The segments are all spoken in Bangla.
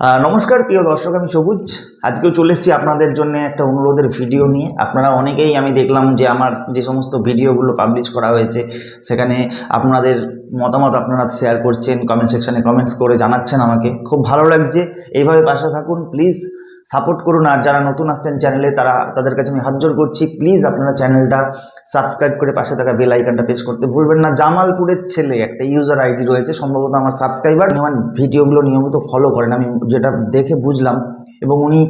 নমস্কার, প্রিয় দর্শক, আমি সবুজ। আজকেও চলে এসেছি আপনাদের জন্য একটা অনুরোধের ভিডিও নিয়ে। আপনারা অনেকেই আমি দেখলাম যে আমার যে সমস্ত ভিডিওগুলো পাবলিশ করা হয়েছে, সেখানে আপনাদের মতামত আপনারা শেয়ার করছেন কমেন্ট সেকশানে কমেন্টস করে জানাচ্ছেন আমাকে। খুব ভালো লাগছে। এইভাবে পাশে থাকুন প্লিজ সাপোর্ট করুন। আর যারা নতুন আসছেন চ্যানেলে তারা, তাদের কাছে আমি হাত জোর করছি। প্লিজ আপনারা চ্যানেলটা সাবস্ক্রাইব করে পাশে থাকা বেল আইকনটা প্রেস করতে ভুলবেন না। জামালপুরের ছেলে, একটা ইউজার আইডি রয়েছে, সম্ভবত আমার সাবস্ক্রাইবার আমার ভিডিওগুলো নিয়মিত ফলো করেন। আমি যেটা দেখে বুঝলাম, এবং উনি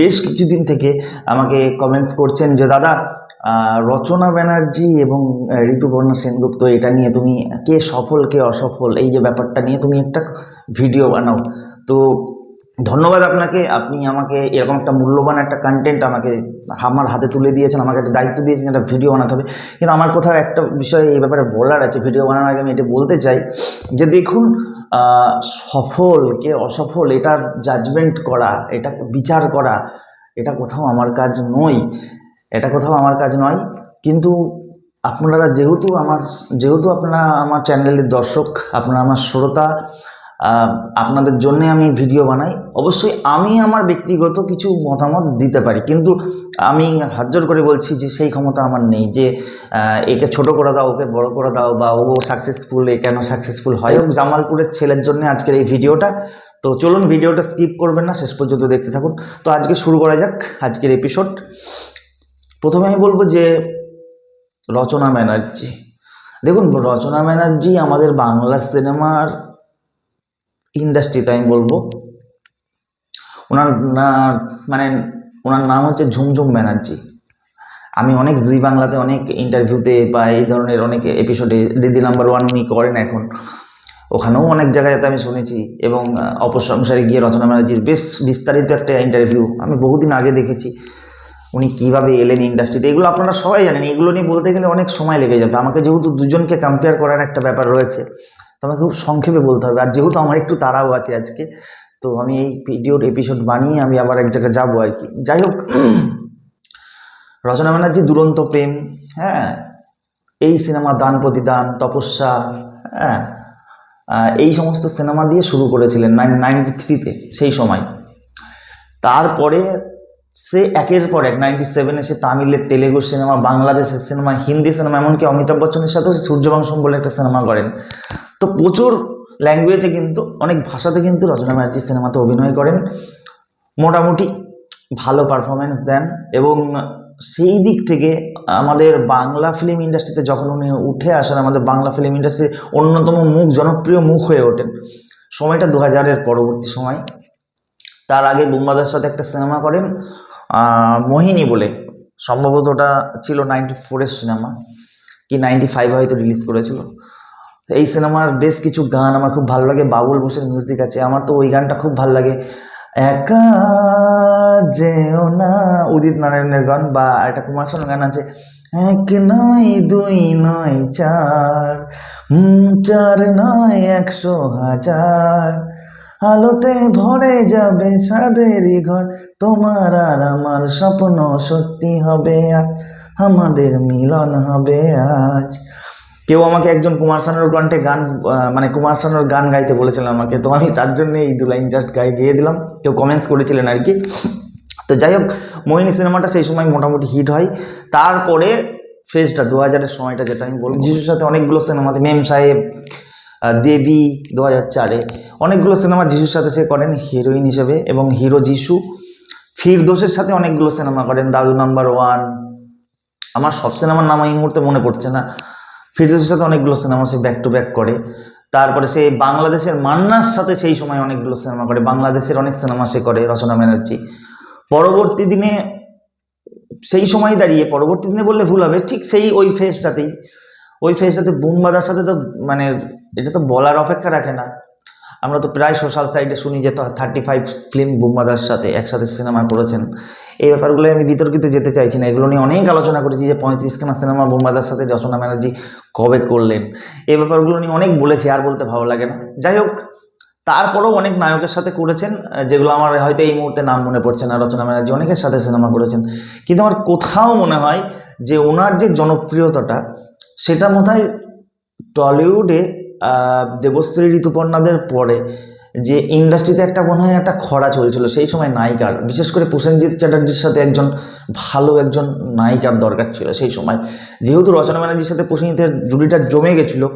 বেশ কিছুদিন থেকে আমাকে কমেন্টস করছেন যে, দাদা রচনা ব্যানার্জি এবং ঋতুপর্ণা সেনগুপ্ত, এটা নিয়ে তুমি কে সফল, কে অসফল? এই যে ব্যাপারটা নিয়ে তুমি একটা ভিডিও বানাও। তো ধন্যবাদ আপনাকে, আপনি আমাকে এরকম একটা মূল্যবান একটা কন্টেন্ট আমাকে আমার হাতে তুলে দিয়েছেন, আমাকে একটা দায়িত্ব দিয়েছেন, একটা ভিডিও বানাতে হবে। কিন্তু আমার কোথাও একটা বিষয় এই ব্যাপারে বলার আছে ভিডিও বানানোর আগে আমি এটা বলতে চাই যে দেখুন সফল কে অসফল এটার জাজমেন্ট করা, এটা বিচার করা, এটা কোথাও আমার কাজ নয়। এটা কোথাও আমার কাজ নয়। কিন্তু আপনারা যেহেতু আমার, যেহেতু আপনারা আমার চ্যানেলের দর্শক, আপনারা আমার শ্রোতা আপনাদের জন্যে আমি ভিডিও বানাই। অবশ্যই আমি আমার ব্যক্তিগত কিছু মতামত দিতে পারি। কিন্তু আমি হাত জোর করে বলছি যে সেই ক্ষমতা আমার নেই যে একে ছোট করে দাও, ওকে বড় করে দাও বা ও সাকসেসফুল এ কেন সাকসেসফুল হয় জামালপুরের ছেলের জন্য আজকের এই ভিডিওটা। তো চলুন ভিডিওটা স্কিপ করবেন না, শেষ পর্যন্ত দেখতে থাকুন। তো আজকে শুরু করা যাক, আজকের এপিসোড প্রথমে আমি বলব যে, রচনা ব্যানার্জি। দেখুন, রচনা ব্যানার্জি আমাদের বাংলা সিনেমার ইন্ডাস্ট্রিতে আমি বলব। ওনার মানে ওনার নাম হচ্ছে ঝুমঝুম ব্যানার্জি। আমি অনেক জি বাংলাতে অনেক ইন্টারভিউতে বা এই ধরনের অনেক এপিসোডে দিদি নাম্বার ওয়ান উনি করেন এখন। ওখানেও অনেক জায়গাতে আমি শুনেছি এবং অপসংসারে গিয়ে রচনা ব্যানার্জির বেশ বিস্তারিত একটা ইন্টারভিউ আমি বহুদিন আগে দেখেছি। উনি কীভাবে এলেন ইন্ডাস্ট্রিতে এগুলো আপনারা সবাই জানেন। এগুলো নিয়ে বলতে গেলে অনেক সময় লেগে যাবে। আমাকে যেহেতু দুজনকে কম্পেয়ার করার একটা ব্যাপার রয়েছে। তো আমাকে খুব সংক্ষেপে বলতে হবে। আর যেহেতু আমার একটু তাড়াও আছে আজকে, তো আমি এই ভিডিওর এপিসোড বানিয়ে আমি আবার এক জায়গায় যাব আর কি। যাই হোক, রচনা ব্যানার্জি দুরন্ত প্রেম হ্যাঁ এই সিনেমা দান প্রতিদান, তপস্যা হ্যাঁ এই সমস্ত সিনেমা দিয়ে শুরু করেছিলেন নাইন নাইনটি থ্রিতে সেই সময়। তারপরে সে একের পর এক নাইনটি সেভেনে সে তামিলের তেলেগু সিনেমা, বাংলাদেশের সিনেমা, হিন্দি সিনেমা, এমনকি অমিতাভ বচ্চনের সাথেও সূর্যবংশম বলে একটা সিনেমা করেন। তো প্রচুর ল্যাঙ্গুয়েজে কিন্তু, অনেক ভাষাতে কিন্তু রচনা ব্যানার্জি সিনেমাতে অভিনয় করেন। মোটামুটি ভালো পারফরমেন্স দেন এবং সেই দিক থেকে আমাদের বাংলা ফিল্ম ইন্ডাস্ট্রিতে যখন উনি উঠে আসেন, আমাদের বাংলা ফিল্ম ইন্ডাস্ট্রির অন্যতম মুখ, জনপ্রিয় মুখ হয়ে ওঠেন। সময়টা দু হাজারের পরবর্তী সময়। তার আগে বুম্বাদার সাথে একটা সিনেমা করেন মোহিনী বলে। সম্ভবত ওটা ছিল নাইনটি ফোরের সিনেমা। কি নাইনটি ফাইভ হয়তো রিলিজ করেছিল। এই সিনেমার বেশ কিছু গান আমার খুব ভালো লাগে। বাবুল বোসের মিউজিক আছে, আমার তো ওই গানটা খুব ভালো লাগে। একা যেও না, উদিত নারায়ণের গান বা একটা কুমার শানুর গান আছে। এক নয়, দুই নয়, চার চার নয়, একশো হাজার। আলোতে ভরে যাবে সাদেরই ঘর, তোমার আর আমার স্বপ্ন সত্যি হবে আজ, আমাদের মিলন হবে আজ। কেউ আমাকে একজন কুমার শানুর কণ্ঠে গান মানে কুমার শানুর গান গাইতে বলেছিলেন আমাকে তো আমি তার জন্য এই দু লাইন জাস্ট গাই গিয়ে দিলাম। কেউ কমেন্টস করেছিলেন আর কি। তো যাই হোক মোহিনী সিনেমাটা সেই সময় মোটামুটি হিট হয়। তারপরে ফেজটা দু হাজারের সময়টা যেটা আমি বলব যিশুর সাথে অনেকগুলো সিনেমাতে মেম সাহেব দেবী দু হাজার চারে অনেকগুলো সিনেমা যিশুর সাথে সে করেন হিরোইন হিসেবে এবং হিরো যিশু। ফিরদোষের সাথে অনেকগুলো সিনেমা করেন দাদু নাম্বার ওয়ান আমার সব সিনেমার নাম এই মুহূর্তে মনে পড়ছে না। ফিরদোসের সাথে অনেকগুলো সিনেমা সে ব্যাক টু ব্যাক করে। তারপরে সে বাংলাদেশের মান্নার সাথে সেই সময় অনেকগুলো সিনেমা করে। বাংলাদেশের অনেক সিনেমা সে করে, রচনা ব্যানার্জি। পরবর্তী দিনে সেই সময় দাঁড়িয়ে, পরবর্তী দিনে বললে ভুল হবে, ঠিক সেই ওই ফেজটাতেই ওই ফেজটাতে বুমবাদার সাথে তো মানে এটা তো বলার অপেক্ষা রাখে না। আমরা তো প্রায় সোশ্যাল সাইডে শুনি যে থার্টি ফাইভ ফিল্ম বুম্বাদার সাথে একসাথে সিনেমা করেছেন। এই ব্যাপারগুলো আমি বিতর্কিত যেতে চাইছি না। এগুলো নিয়ে অনেক আলোচনা করেছি যে পঁয়ত্রিশখানা সিনেমা বুম্বাদার সাথে রচনা ব্যানার্জি কবে করলেন। এই ব্যাপারগুলো নিয়ে অনেক বলেছি, আর বলতে ভালো লাগে না। যাই হোক, তারপরেও অনেক নায়কের সাথে করেছেন, যেগুলো আমার হয়তো এই মুহূর্তে নাম মনে পড়ছে না। রচনা ব্যানার্জি অনেকের সাথে সিনেমা করেছেন। কিন্তু আমার কোথাও মনে হয় যে ওনার যে জনপ্রিয়তাটা, সেটা হয় টলিউডে দেবশ্রী ঋতুপর্ণাদের পরে। যে ইন্ডাস্ট্রিতে একটা মনে হয় একটা খরা চলছিল, সেই সময় নায়িকার, বিশেষ করে প্রসেনজিৎ চ্যাটার্জির সাথে একজন ভালো একজন নায়িকার দরকার ছিল সেই সময়। যেহেতু রচনা ব্যানার্জির সাথে প্রসেনজিতের জুড়িটা জমে গেছিল,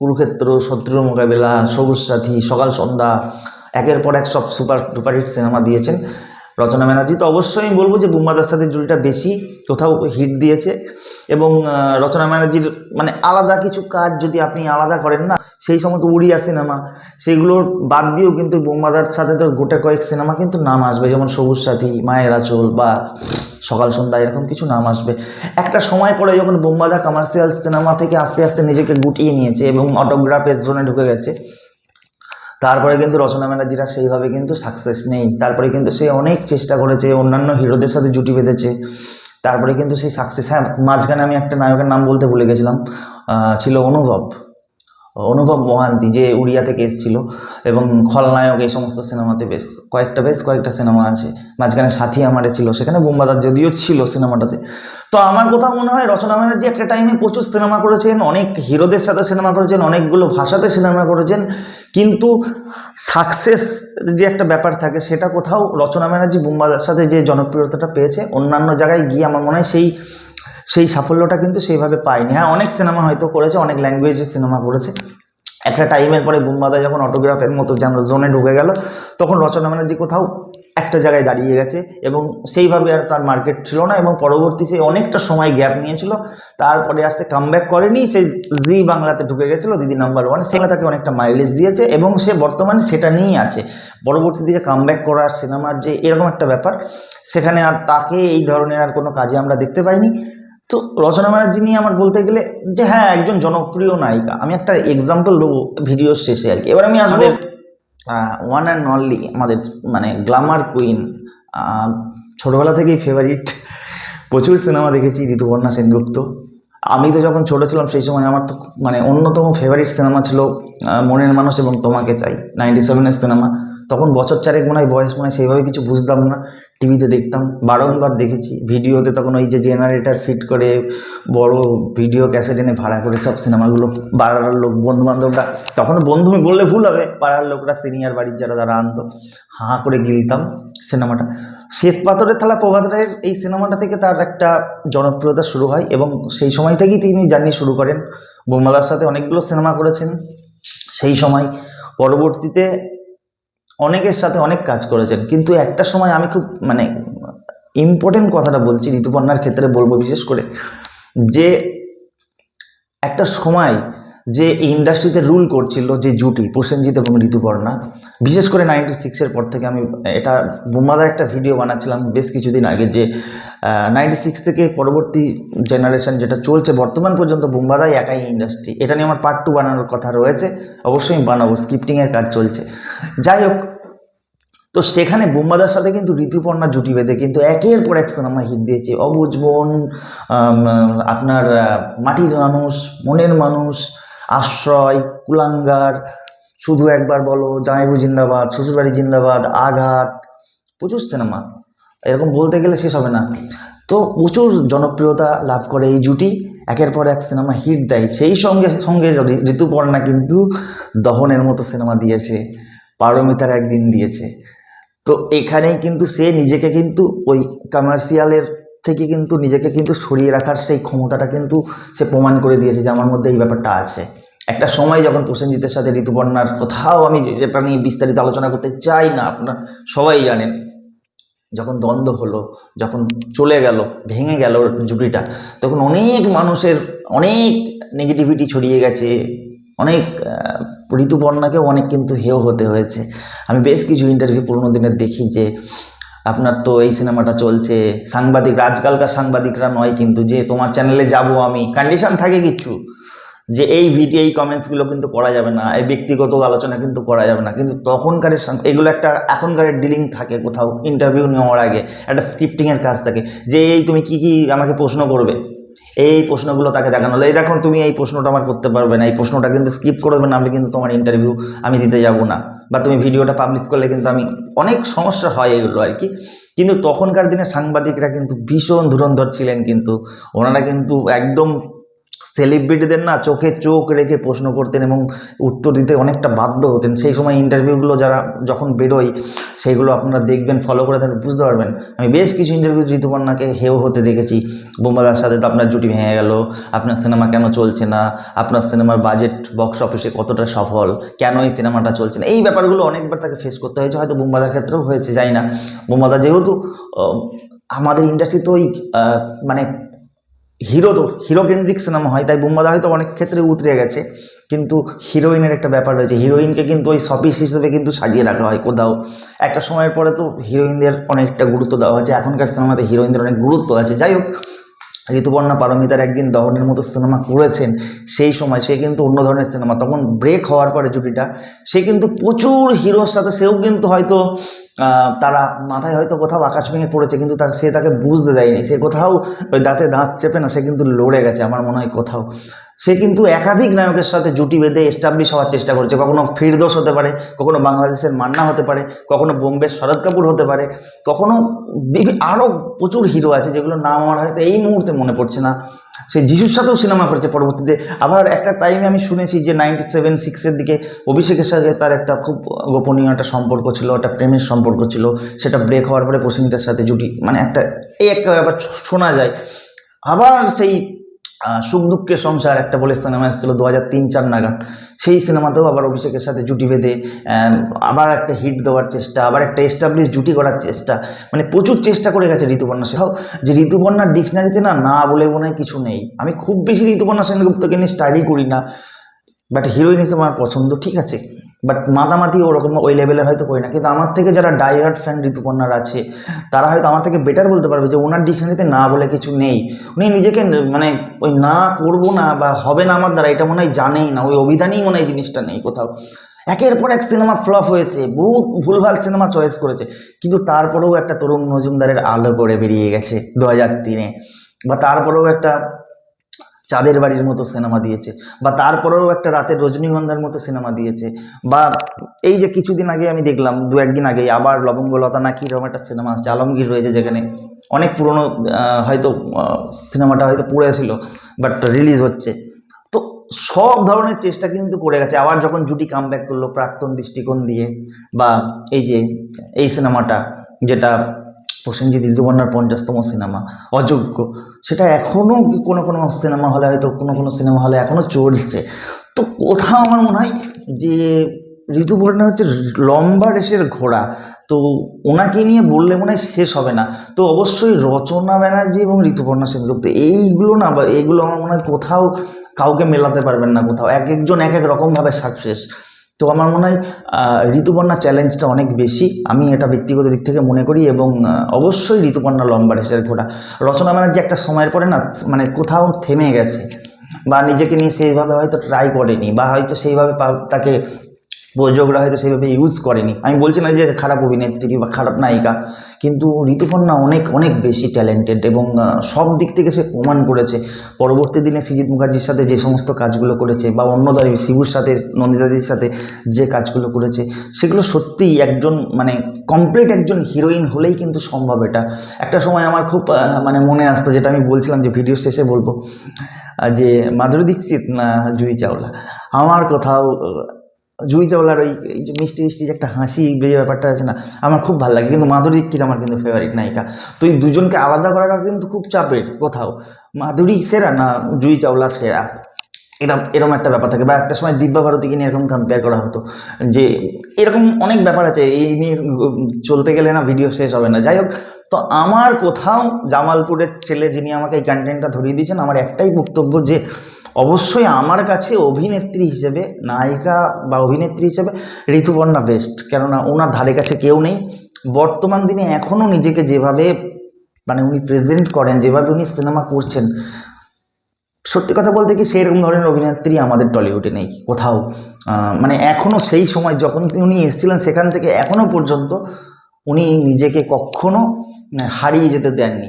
কুরুক্ষেত্র, শত্রুর মোকাবেলা, সবুজ সাথী, সকাল সন্ধ্যা, একের পর এক সব সুপার সুপারহিট সিনেমা দিয়েছেন। রচনা ব্যানার্জি। তো অবশ্যই আমি বলব যে বুম্বাদার সাথে জুড়িটা বেশি কোথাও হিট দিয়েছে এবং রচনা ব্যানার্জির মানে আলাদা কিছু কাজ যদি আপনি আলাদা করেন না, সেই সমস্ত উড়িয়া সিনেমা সেগুলোর বাদ দিয়েও কিন্তু বোম্বাদার সাথে তো গোটা কয়েক সিনেমা কিন্তু নাম আসবে। যেমন সবুজ সাথী, মায়ের আচল বা সকাল সন্ধ্যা, এরকম কিছু নাম আসবে। একটা সময় পরে যখন বোম্বাদা কমার্শিয়াল সিনেমা থেকে আস্তে আস্তে নিজেকে গুটিয়ে নিয়েছে এবং অটোগ্রাফের জোনে ঢুকে গেছে তারপরে কিন্তু রচনা ব্যানার্জিরা সেইভাবে কিন্তু সাকসেস নেই। তারপরে কিন্তু সে অনেক চেষ্টা করেছে, অন্যান্য হিরোদের সাথে জুটি বেঁধেছে। তারপরে কিন্তু সেই সাকসেস হ্যাঁ মাঝখানে আমি একটা নায়কের নাম বলতে ভুলে গেছিলাম ছিল অনুভব। অনুভব মহান্তি যে উড়িয়া থেকে এসেছিল এবং খলনায়ক এই সমস্ত সিনেমাতে বেশ কয়েকটা বেশ কয়েকটা সিনেমা আছে। মাঝখানে সাথী আমারে ছিল, সেখানে বোম্বাদার যদিও ছিল সিনেমাটাতে। তো আমার কোথাও মনে হয় রচনা ব্যানার্জি একটা টাইমে প্রচুর সিনেমা করেছেন, অনেক হিরোদের সাথে সিনেমা করেছেন, অনেকগুলো ভাষাতে সিনেমা করেছেন। কিন্তু সাকসেস যে একটা ব্যাপার থাকে, সেটা কোথাও রচনা ব্যানার্জি বুম্বাদার সাথে যে জনপ্রিয়তাটা পেয়েছে, অন্যান্য জায়গায় গিয়ে আমার মনে হয় সেই সেই সাফল্যটা কিন্তু সেইভাবে পায়নি। হ্যাঁ অনেক সিনেমা হয়তো করেছে, অনেক ল্যাঙ্গুয়েজের সিনেমা করেছে। একটা টাইমের পরে বুম্বাদা যখন অটোগ্রাফের মতো যেন জোনে ঢুকে গেল, তখন রচনা ব্যানার্জি কোথাও একটা জায়গায় দাঁড়িয়ে গেছে এবং সেইভাবে আর তার মার্কেট ছিল না এবং পরবর্তী সে অনেকটা সময় গ্যাপ নিয়েছিল। তারপরে আর সে কামব্যাক করেনি, সে জি বাংলাতে ঢুকে গেছিল, দিদি নাম্বার ওয়ান সেখানে তাকে অনেকটা মাইলেজ দিয়েছে এবং সে বর্তমানে সেটা নিয়েই আছে। পরবর্তীতে যে কামব্যাক করার সিনেমার যে এরকম একটা ব্যাপার, সেখানে আর তাকে এই ধরনের আর কোনো কাজে আমরা দেখতে পাইনি। তো রচনা ব্যানার্জি নিয়ে আমার বলতে গেলে যে হ্যাঁ একজন জনপ্রিয় নায়িকা। আমি একটা এক্সাম্পল দেবো ভিডিওর শেষে আর কি। এবার আমি আমাদের ওয়ান অ্যান্ড অনলি আমাদের মানে গ্লামার কুইন ছোটোবেলা থেকেই ফেভারিট প্রচুর সিনেমা দেখেছি ঋতুপর্ণা সেনগুপ্ত। আমি তো যখন ছোটো ছিলাম সেই সময় আমার তো মানে অন্যতম ফেভারিট সিনেমা ছিল মনের মানুষ এবং তোমাকে চাই নাইনটি সেভেনের সিনেমা তখন বছর চারেক মনে হয় বয়স, মনে হয় সেইভাবে কিছু বুঝতাম না। টিভিতে দেখতাম। বারংবার দেখেছি। ভিডিওতে তখন ওই যে জেনারেটার ফিট করে বড় ভিডিও ক্যাসেট এনে ভাড়া করে সব সিনেমাগুলো পাড়ার লোক বন্ধু বান্ধবরা তখন বন্ধু বললে ভুল হবে। পাড়ার লোকরা সিনিয়র বাড়ির যারা, তারা আনতো। হাঁ করে গিলতাম সিনেমাটা। শ্বেত পাথরের থালা প্রভাত রায়ের এই সিনেমাটা থেকে তার একটা জনপ্রিয়তা শুরু হয় এবং সেই সময় থেকেই তিনি জার্নি শুরু করেন। বোমালার সাথে অনেকগুলো সিনেমা করেছেন। সেই সময় পরবর্তীতে অনেকের সাথে অনেক কাজ করেছেন, কিন্তু একটা সময় আমি খুব মানে ইম্পর্টেন্ট কথাটা বলছি, ঋতুপর্ণার ক্ষেত্রে বলব বিশেষ করে, যে একটা সময় যে ইন্ডাস্ট্রিতে রুল করছিল যে জুটি প্রসেনজিৎ এবং ঋতুপর্ণা বিশেষ করে নাইনটি সিক্সের পর থেকে আমি এটা বুম্বাদার একটা ভিডিও বানাচ্ছিলাম বেশ কিছুদিন আগে যে নাইনটি সিক্স থেকে পরবর্তী জেনারেশন যেটা চলছে বর্তমান পর্যন্ত বুম্বাদাই একাই ইন্ডাস্ট্রি এটা নিয়ে আমার পার্ট টু বানানোর কথা রয়েছে। অবশ্যই আমি বানাবো স্ক্রিপ্টিংয়ের কাজ চলছে। যাই হোক তো সেখানে বুম্বাদার সাথে কিন্তু ঋতুপর্ণা জুটি বেঁধে কিন্তু একের পর এক সিনেমা হিট দিয়েছে। অবুজ বোন আম, আপনার মাটির মানুষ মনের মানুষ আশ্রয়, কুলাঙ্গার, শুধু একবার বলো, জামাইবু জিন্দাবাদ, শ্বশুরবাড়ি জিন্দাবাদ, আঘাত, প্রচুর সিনেমা। এরকম বলতে গেলে শেষ হবে না। তো প্রচুর জনপ্রিয়তা লাভ করে এই জুটি। একের পর এক সিনেমা হিট দেয়। সেই সঙ্গে সঙ্গে ঋতুপর্ণা কিন্তু দহনের মতো সিনেমা দিয়েছে। পারমিতার একদিন দিয়েছে। তো এখানেই কিন্তু সে নিজেকে কিন্তু ওই কমার্শিয়ালের থেকে কিন্তু নিজেকে কিন্তু সরিয়ে রাখার সেই ক্ষমতাটা কিন্তু সে প্রমাণ করে দিয়েছে যে আমার মধ্যে এই ব্যাপারটা আছে। একটা সময় যখন প্রসেনজিতের সাথে ঋতুপর্ণার কোথাও আমি যেটা নিয়ে বিস্তারিত আলোচনা করতে চাই না, আপনার সবাই জানেন, যখন দ্বন্দ্ব হলো, যখন চলে গেল, ভেঙে গেল জুটিটা তখন অনেক মানুষের অনেক নেগেটিভিটি ছড়িয়ে গেছে, অনেক ঋতুপর্ণাকেও অনেক কিন্তু হেয় হতে হয়েছে। আমি বেশ কিছু ইন্টারভিউ পুরোনো দিনের দেখি যে আপনার তো এই সিনেমাটা চলছে। সাংবাদিক, আজকালকার সাংবাদিকরা নয় কিন্তু যে তোমার চ্যানেলে যাব আমি কন্ডিশন থাকে কিছু যে এই ভিডিও এই কমেন্টসগুলো কিন্তু করা যাবে না, এই ব্যক্তিগত আলোচনা কিন্তু করা যাবে না। কিন্তু তখনকার এগুলো একটা এখনকার ডিলিং থাকে কোথাও ইন্টারভিউ নেওয়ার আগে, একটা স্ক্রিপ্টিংয়ের কাজ থাকে। যে এই তুমি কি কি আমাকে প্রশ্ন করবে? এই প্রশ্নগুলো তাকে দেখানো এই দেখুন, তুমি এই প্রশ্নটা আমার করতে পারবে না। এই প্রশ্নটা কিন্তু স্কিপ করবে না আমি কিন্তু তোমার ইন্টারভিউ আমি দিতে যাব না। বা তুমি ভিডিওটা পাবলিশ করলে কিন্তু আমি অনেক সমস্যা হয় এগুলো আর কি। কিন্তু তখনকার দিনে সাংবাদিকরা কিন্তু ভীষণ ধুরন্ধর ছিলেন কিন্তু। ওনারা কিন্তু একদম সেলিব্রিটিদের না চোখে চোখ রেখে প্রশ্ন করতেন এবং উত্তর দিতে অনেকটা বাধ্য হতেন। সেই সময় ইন্টারভিউগুলো যারা যখন বেরোয়, সেইগুলো আপনারা দেখবেন ফলো করে তাহলে বুঝতে পারবেন। আমি বেশ কিছু ইন্টারভিউ ঋতুপর্ণাকে হেও হতে দেখেছি। বোম্বাদার সাথে তো আপনার জুটি ভেঙে গেল, আপনার সিনেমা কেন চলছে না, আপনার সিনেমার বাজেট বক্স অফিসে কতটা সফল, কেন এই সিনেমাটা চলছে না? এই ব্যাপারগুলো অনেকবার তাকে ফেস করতে হয়েছে, হয়তো বোম্বাদার ক্ষেত্রেও হয়েছে যাই না। বোম্বাদা যেহেতু আমাদের ইন্ডাস্ট্রি তো ওই মানে হিরো তো হিরো কেন্দ্রিক সিনেমা হয়, তাই বুম্বাদা হয়তো অনেক ক্ষেত্রে উতরে গেছে, কিন্তু হিরোইনের একটা ব্যাপার রয়েছে। হিরোইনকে কিন্তু ওই সপিস হিসেবে কিন্তু সাজিয়ে রাখা হয় কোথাও। একটা সময়ের পরে তো হিরোইনদের অনেকটা গুরুত্ব দেওয়া হচ্ছে এখনকার সিনেমাতে হিরোইনদের অনেক গুরুত্ব আছে। যাই হোক, ঋতুপর্ণা পারমিতার একদিন দহনের মতো সিনেমা করেছেন, সেই সময় সে কিন্তু অন্য ধরনের সিনেমা তখন ব্রেক হওয়ার পরে জুটিটা, সে কিন্তু প্রচুর হিরোর সাথে, সেও কিন্তু হয়তো তারা মাথায় হয়তো কোথাও আকাশ ভেঙে পড়েছে, কিন্তু তার, সে তাকে বুঝতে দেয়নি। সে কোথাও ওই দাঁতে দাঁত চেপে না, সে কিন্তু লড়ে গেছে, আমার মনে হয় কোথাও। সে কিন্তু একাধিক নায়কের সাথে জুটি বেঁধে এস্টাবলিশ হওয়ার চেষ্টা করছে। কখনো ফিরদোস হতে পারে, কখনো বাংলাদেশের মান্না হতে পারে, কখনো বোম্বের শরৎ কাপুর হতে পারে, কখনো আরও প্রচুর হিরো আছে যেগুলোর নাম আমার হয়তো এই মুহূর্তে মনে পড়ছে না। সে যিশুর সাথেও সিনেমা করেছে পরবর্তীতে। আবার একটা টাইমে আমি শুনেছি যে নাইনটি সেভেন সিক্সের দিকে অভিষেকের সাথে তার একটা খুব গোপনীয় একটা সম্পর্ক ছিল, একটা প্রেমের সম্পর্ক ছিল। সেটা ব্রেক হওয়ার পরে প্রসেনজিতের সাথে জুটি মানে একটা, এই একটা ব্যাপার শোনা যায়। আবার সেই সুখ দুঃখের সংসার, একটা বলে সিনেমা এসেছিল দু হাজার তিন চার নাগাদ। সেই সিনেমাতেও আবার অভিষেকের সাথে জুটি বেঁধে আবার একটা হিট দেওয়ার চেষ্টা, আবার একটা এস্টাবলিশ জুটি করার চেষ্টা মানে প্রচুর চেষ্টা করে গেছে ঋতুপর্ণা সেটাও যে ঋতুপর্ণার ডিকশনারিতে না না বলে মনে কিছু নেই। আমি খুব বেশি ঋতুপর্ণা সেনগুপ্তকে নিয়ে স্টাডি করি না বাট হিরোইন হিসেবে আমার পছন্দ, ঠিক আছে। বাট মাতামাতি ওরকম ওই লেভেলের হয়তো করি না। কিন্তু আমার থেকে যারা ডাইহার্ট ফ্যান ঋতুপর্ণার আছে, তারা হয়তো আমার থেকে বেটার বলতে পারবে যে ওনার ডিকশনারিতে না বলে কিছু নেই। উনি নিজেকে মানে ওই না করব না বা হবে না আমার দ্বারা এটা মনে হয় জানেই না। ওই অভিধানেই মনে হয় জিনিসটা নেই কোথাও। একের পর এক সিনেমা ফ্লপ হয়েছে বহু ভুলভাল সিনেমা চয়েস করেছে। কিন্তু তারপরেও একটা তরুণ মজুমদারের আলো করে বেরিয়ে গেছে দু হাজার তিনে। বা তারপরেও একটা চাঁদের বাড়ির মতো সিনেমা দিয়েছে, বা তারপরেও একটা রাতের রজনীগন্ধার মতো সিনেমা দিয়েছে, বা এই যে কিছুদিন আগে আমি দেখলাম, দু একদিন আগে আবার লবঙ্গলতা না কি এরকম একটা সিনেমা আসছে, আলমগীর রয়েছে যেখানে অনেক পুরনো হয়তো সিনেমাটা হয়তো পড়েছিল বাট রিলিজ হচ্ছে। তো সব ধরনের চেষ্টা কিন্তু করে গেছে, আবার যখন জুটি কাম ব্যাক করল প্রাক্তন দৃষ্টিকোণ দিয়ে, বা এই যে, এই সিনেমাটা, যেটা প্রসেনজিৎ ঋতুপর্ণার পঞ্চাশতম সিনেমা, অযোগ্য। সেটা এখনও কোনো কোনো সিনেমা হলে হয়তো কোনো কোনো সিনেমা হলে এখনও চলছে। তো কোথাও আমার মনে হয় যে ঋতুপর্ণা হচ্ছে লম্বা রেসের ঘোড়া। তো ওনাকে নিয়ে বললে মনে হয় শেষ হবে না। তো অবশ্যই রচনা ব্যানার্জি এবং ঋতুপর্ণা সেনগুপ্ত, এইগুলো না বা এইগুলো আমার মনে হয় কোথাও কাউকে মেলাতে পারবেন না কোথাও। এক একজন এক এক রকমভাবে সাকসেস। তো আমার মনে হয় ঋতুপর্ণা চ্যালেঞ্জটা অনেক বেশি। আমি এটা ব্যক্তিগত দিক থেকে মনে করি এবং অবশ্যই ঋতুপর্ণা লম্বা রেসের ঘোড়া। রচনা ব্যানার্জি একটা সময়ের পরে না মানে কোথাও থেমে গেছে বা নিজেকে নিয়ে সেইভাবে হয়তো ট্রাই করেনি বা হয়তো সেইভাবে তাকে প্রযোজকরা হয়তো সেইভাবে ইউজ করেনি। আমি বলছি না যে খারাপ অভিনেত্রী বা খারাপ নায়িকা, কিন্তু ঋতুপর্ণা অনেক অনেক বেশি ট্যালেন্টেড এবং সব দিক থেকে সে প্রমাণ করেছে। পরবর্তী দিনে সৃজিত মুখার্জির সাথে যে সমস্ত কাজগুলো করেছে বা অন্য দাঁড়ি শিবুর সাথে নন্দিতাদির সাথে যে কাজগুলো করেছে, সেগুলো সত্যিই একজন মানে কমপ্লিট একজন হিরোইন হলেই কিন্তু সম্ভব এটা। একটা সময় আমার খুব মানে মনে আসতো যেটা আমি বলছিলাম যে ভিডিও শেষে বলব যে মাধুরী দীক্ষিত না জুহি চাওলা। আমার কোথাও চাওলার ওই মিষ্টি মিষ্টি যে একটা হাসি যে ব্যাপারটা আছে না, আমার খুব ভালো লাগে। কিন্তু মাধুরী দীক্ষিত আমার কিন্তু ফেভারিট নায়িকা? তো এই দুজনকে আলাদা করাটা কিন্তু খুব চাপের কোথাও। মাধুরী সেরা না জুই চাওলা সেরা? এরকম এরকম একটা ব্যাপার থাকে। বা একটা সময় দিব্যা ভারতীকে নিয়ে এরকম কম্পেয়ার করা হতো। যে এরকম অনেক ব্যাপার আছে। এই নিয়ে চলতে গেলে না ভিডিও শেষ হবে না। যাই হোক, তো আমার কোথাও জামালপুরের ছেলে যিনি আমাকে এই কন্টেন্টটা ধরিয়ে দিয়েছেন, আমার একটাই বক্তব্য যে অবশ্যই আমার কাছে অভিনেত্রী হিসেবে, নায়িকা বা অভিনেত্রী হিসেবে ঋতুপর্ণা বেস্ট কেননা ওনার ধারে কাছে কেউ নেই। বর্তমান দিনে এখনও নিজেকে যেভাবে মানে উনি প্রেজেন্ট করেন, যেভাবে উনি সিনেমা করছেন, সত্যি কথা বলতে কি সেরকম ধরনের অভিনেত্রী আমাদের টলিউডে নেই কোথাও। মানে এখনও সেই সময় যখন উনি এসেছিলেন সেখান থেকে এখনও পর্যন্ত উনি নিজেকে কখনো হারিয়ে যেতে দেননি।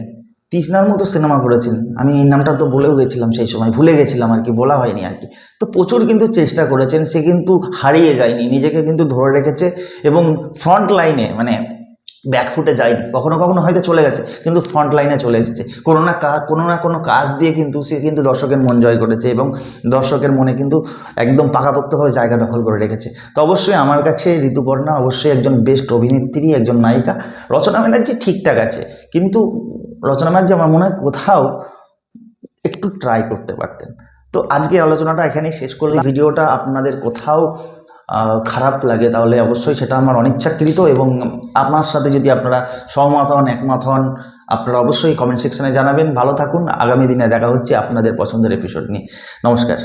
তৃষ্ণার মতো সিনেমা করেছেন। আমি এই নামটা তো বলেও গেছিলাম সেই সময়, ভুলে গেছিলাম আর কি, বলা হয়নি আর কি। তো প্রচুর কিন্তু চেষ্টা করেছেন, সে কিন্তু হারিয়ে যায়নি, নিজেকে কিন্তু ধরে রেখেছে এবং ফ্রন্ট লাইনে মানে ব্যাকফুটে যায়নি। কখনো কখনো হয়তো চলে গেছে, কিন্তু ফ্রন্ট লাইনে চলে এসেছে। কোনো না কোনো না কোনো কাজ দিয়ে কিন্তু সে কিন্তু দর্শকের মন জয় করেছে এবং দর্শকের মনে কিন্তু একদম পাকাপোক্তভাবে জায়গা দখল করে রেখেছে। তো অবশ্যই আমার কাছে ঋতুপর্ণা অবশ্যই একজন বেস্ট অভিনেত্রী, একজন নায়িকা। রচনা ব্যানার্জি ঠিকঠাক আছে, কিন্তু রচনা যে আমার মনে হয় কোথাও একটু ট্রাই করতে পারতেন। তো আজকে আলোচনাটা এখানেই শেষ করে ভিডিওটা আপনাদের কোথাও খারাপ লাগে তাহলে অবশ্যই সেটা আমার অনিচ্ছাকৃত এবং আপনার সাথে যদি আপনারা সহমত হন, একমত হন, আপনারা অবশ্যই কমেন্ট সেকশনে জানাবেন। ভালো থাকুন। আগামী দিনে দেখা হচ্ছে আপনাদের পছন্দের এপিসোড নিয়ে। নমস্কার।